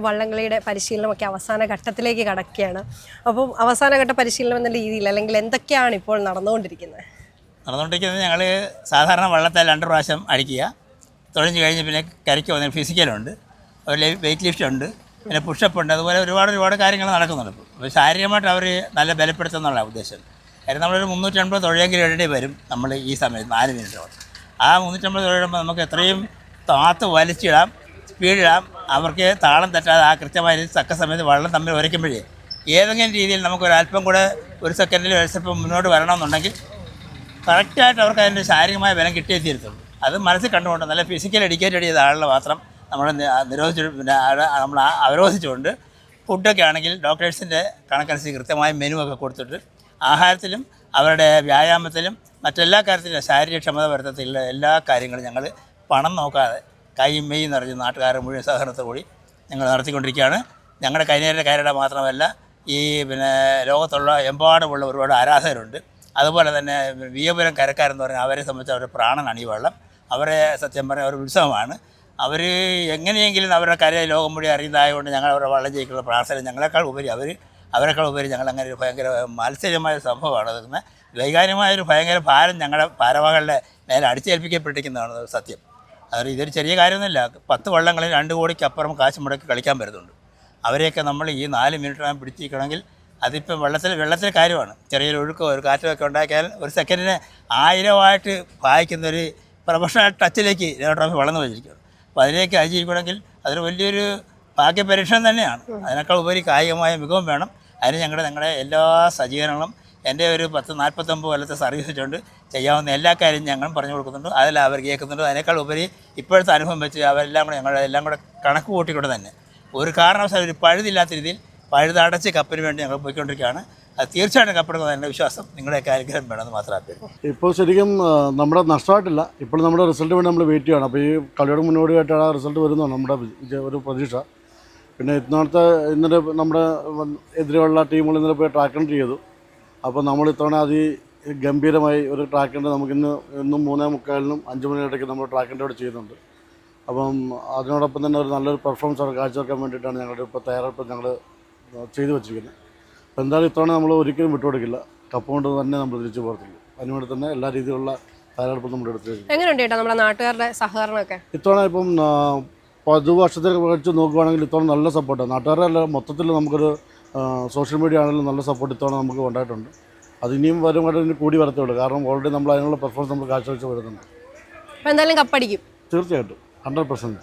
വള്ളംകളിയുടെ പരിശീലനമൊക്കെ അവസാന ഘട്ടത്തിലേക്ക് കടക്കുകയാണ്. അപ്പം അവസാനഘട്ട പരിശീലനം എന്ന രീതിയിൽ അല്ലെങ്കിൽ എന്തൊക്കെയാണ് ഇപ്പോൾ നടന്നുകൊണ്ടിരിക്കുന്നത്? നടന്നുകൊണ്ടിരിക്കുന്നത് ഞങ്ങൾ സാധാരണ വള്ളത്തെ രണ്ട് പ്രാവശ്യം അടിക്കുക. തുഴഞ്ഞ് കഴിഞ്ഞ് പിന്നെ കരയ്ക്ക് വന്ന ഫിസിക്കലുണ്ട് അതുപോലെ വെയിറ്റ് ലിഫ്റ്റ് ഉണ്ട്. പിന്നെ പുഷപ്പ് ഉണ്ട്. അതുപോലെ ഒരുപാട് ഒരുപാട് കാര്യങ്ങൾ നടക്കുന്നുണ്ട്. ഇപ്പോൾ അപ്പോൾ ശാരീരികമായിട്ട് അവർ നല്ല ബലപ്പെടുത്തുന്നുള്ള ഉദ്ദേശം. കാര്യം നമ്മളൊരു മുന്നൂറ്റമ്പത് തുഴയെങ്കിലും ഇടേണ്ടി വരും നമ്മൾ ഈ സമയത്ത് നാല് മിനിറ്റോളം ആ മുന്നൂറ്റമ്പത് തുഴയുമ്പോൾ നമുക്ക് എത്രയും താത്ത് വലിച്ചിടാം സ്പീഡിടാം അവർക്ക് താളം തെറ്റാതെ ആ കൃത്യമായി തക്ക സമയത്ത് വെള്ളം തമ്മിൽ ഉരയ്ക്കുമ്പോഴേ ഏതെങ്കിലും രീതിയിൽ നമുക്ക് ഒരു അല്പം കൂടെ ഒരു സെക്കൻഡിൽ ഒരു സ്റ്റെപ്പ് മുന്നോട്ട് വരണമെന്നുണ്ടെങ്കിൽ കറക്റ്റായിട്ട് അവർക്ക് അതിന്റെ ശാരീരികമായ ബലം കിട്ടിയേ തീരത്തുള്ളൂ. അത് മനസ്സിൽ കണ്ടുകൊണ്ട് നല്ല ഫിസിക്കൽ എഡ്യൂക്കേറ്റഡ് ചെയ്ത ആളുകളെ മാത്രം നമ്മൾ നിരോധിച്ചു പിന്നെ നമ്മൾ അവരോധിച്ചുകൊണ്ട് ഫുഡൊക്കെ ആണെങ്കിൽ ഡോക്ടേഴ്സിന്റെ കണക്കനുസരിച്ച് കൃത്യമായ മെനു ഒക്കെ കൊടുത്തിട്ട് ആഹാരത്തിലും അവരുടെ വ്യായാമത്തിലും മറ്റെല്ലാ കാര്യത്തിലും ശാരീരികക്ഷമത വരുത്തത്തിലുള്ള എല്ലാ കാര്യങ്ങളും ഞങ്ങൾ പണം നോക്കാതെ കൈയും മെയ്യും നിറഞ്ഞ് നാട്ടുകാരെ മുഴുവൻ സഹകരണത്തോടുകൂടി ഞങ്ങൾ നടത്തിക്കൊണ്ടിരിക്കുകയാണ്. ഞങ്ങളുടെ കൈനേരിന്റെ കാര്യയുടെ മാത്രമല്ല ഈ പിന്നെ ലോകത്തുള്ള എമ്പാടുമുള്ള ഒരുപാട് ആരാധകരുണ്ട്. അതുപോലെ തന്നെ വിയപുരം കരക്കാരെന്ന് പറഞ്ഞാൽ അവരെ സംബന്ധിച്ച് അവരുടെ പ്രാണനാണ് ഈ വെള്ളം. അവരെ സത്യം പറഞ്ഞാൽ ഒരു ഉത്സവമാണ്. അവർ എങ്ങനെയെങ്കിലും അവരുടെ കര ലോകം മുഴുവൻ അറിയുന്നതായതുകൊണ്ട് ഞങ്ങൾ അവരുടെ വള്ളം ജയിക്കുന്ന പ്രാർത്ഥന ഞങ്ങളെക്കാൾ ഉപരി അവർ അവരെക്കാൾ ഉപരി ഞങ്ങൾ അങ്ങനെ ഒരു ഭയങ്കര മത്സരമായ ഒരു സംഭവമാണ്. അതൊക്കെ വൈകാരികമായൊരു ഭയങ്കര ഭാരം ഞങ്ങളുടെ ഭാരവാഹകളുടെ മേലെ അടിച്ചേൽപ്പിക്കപ്പെട്ടിരിക്കുന്നതാണ് സത്യം. അതൊരു ഇതൊരു ചെറിയ കാര്യമൊന്നുമില്ല. പത്ത് വള്ളങ്ങളിൽ രണ്ട് കോടിക്ക് അപ്പുറം കാശ് മുടക്കി കളിക്കാൻ വരുന്നുണ്ട് അവരെയൊക്കെ നമ്മൾ ഈ നാല് മിനിറ്റ് പിടിച്ചിരിക്കണമെങ്കിൽ അതിപ്പോൾ വെള്ളത്തിൽ വെള്ളത്തിൽ കാര്യമാണ്. ചെറിയൊരു ഒഴുക്കോ ഒരു കാറ്റോ ഒക്കെ ഉണ്ടാക്കിയാൽ ഒരു സെക്കൻഡിന് ആയിരമായിട്ട് വായിക്കുന്ന ഒരു പ്രൊഫഷണൽ ടച്ചിലേക്ക് ഇലക്ട്രോണിക് വളർന്നു വെച്ചിരിക്കുകയാണ് അപ്പോൾ അതിലേക്ക് അയച്ചിരിക്കണമെങ്കിൽ അതൊരു വലിയൊരു ഭാഗ്യപരീക്ഷണം തന്നെയാണ്. അതിനേക്കാൾ ഉപരി കായികമായ മികവും വേണം. അതിന് ഞങ്ങളുടെ ഞങ്ങളുടെ എല്ലാ സജ്ജീകരണങ്ങളും എന്റെ ഒരു പത്ത് നാൽപ്പത്തൊമ്പത് കൊല്ലത്തെ സർവീസ് വെച്ചുകൊണ്ട് ചെയ്യാവുന്ന എല്ലാ കാര്യവും ഞങ്ങളും പറഞ്ഞു കൊടുക്കുന്നുണ്ട്. അതെല്ലാം അവർ കേൾക്കുന്നുണ്ട്. അതിനേക്കാൾ ഉപരി ഇപ്പോഴത്തെ അനുഭവം വെച്ച് അവരെല്ലാം കൂടെ ഞങ്ങളുടെ എല്ലാം കൂടെ കണക്ക് കൂട്ടിക്കൊണ്ട് തന്നെ ഒരു കാരണവശാലും ഒരു പഴുതില്ലാത്ത രീതിയിൽ പഴുതടച്ച് കപ്പിന് വേണ്ടി ഞങ്ങൾ പോയിക്കൊണ്ടിരിക്കുകയാണ്. അത് തീർച്ചയായിട്ടും കപ്പെടുക്കുന്ന എന്റെ വിശ്വാസം. നിങ്ങളുടെയൊക്കെ കാര്യം വേണമെന്ന് മാത്രം അഭ്യർത്ഥിക്കും. ഇപ്പോൾ ശരിക്കും നമ്മുടെ നഷ്ടമായിട്ടില്ല. ഇപ്പോൾ നമ്മുടെ റിസൾട്ട് വേണ്ടി നമ്മൾ വെയിറ്റ് ചെയ്യണം അപ്പോൾ ഈ കളിയുടെ മുന്നോടിയായിട്ടാണ് ആ റിസൾട്ട് വരുന്നത് നമ്മുടെ ഒരു പ്രതീക്ഷ. പിന്നെ ഇന്നത്തെ ഇന്നലെ നമ്മുടെ എതിരെയുള്ള ടീമുകൾ ഇന്നലെ പോയി ട്രാക്ക് ചെയ്തു. അപ്പോൾ നമ്മൾ ഇത്തവണ അതി ഗംഭീരമായി ഒരു ട്രാക്കിന്റെ നമുക്കിന്ന് ഇന്നും മൂന്നേ മുക്കാലിനും അഞ്ച് മണി ഇടയ്ക്ക് നമ്മൾ ട്രാക്കിന്റെ അവിടെ ചെയ്യുന്നുണ്ട്. അപ്പം അതിനോടൊപ്പം തന്നെ ഒരു നല്ലൊരു പെർഫോമൻസ് അവിടെ കാഴ്ചവെക്കാൻ വേണ്ടിയിട്ടാണ് ഞങ്ങളുടെ ഇപ്പോൾ തയ്യാറെടുപ്പ് ഞങ്ങൾ ചെയ്തു വെച്ചിരിക്കുന്നത്. അപ്പോൾ എന്തായാലും ഇത്തവണ നമ്മൾ ഒരിക്കലും വിട്ടുകൊടുക്കില്ല. കപ്പ് കൊണ്ട് തന്നെ നമ്മൾ തിരിച്ചു പോകത്തില്ല. അതിനുവേണ്ടി തന്നെ എല്ലാ രീതിയിലുള്ള തയ്യാറെടുപ്പും നമ്മൾ എടുത്തു എങ്ങനെയുണ്ട് നമ്മുടെ നാട്ടുകാരുടെ സഹകരണമൊക്കെ? ഇത്തവണ ഇപ്പം പതു വർഷത്തേക്ക് വെച്ച് നോക്കുകയാണെങ്കിൽ ഇത്തവണ നല്ല സപ്പോർട്ടാണ് നാട്ടുകാരുടെ മൊത്തത്തിൽ നമുക്കൊരു സോഷ്യൽ മീഡിയ ആണെങ്കിലും നല്ല സപ്പോർട്ട് ഇത്തവണ നമുക്ക് ഉണ്ടായിട്ടുണ്ട്. അത് വരും കടലിന് കൂടി വരത്തുള്ളൂ കാരണം ഓൾറെഡി നമ്മൾ അതിനുള്ള പെർഫോമൻസ് നമ്മൾ കാഴ്ചവെച്ച് വരുന്നുണ്ട് എന്തായാലും കപ്പടിക്കും. തീർച്ചയായിട്ടും. Hundred percent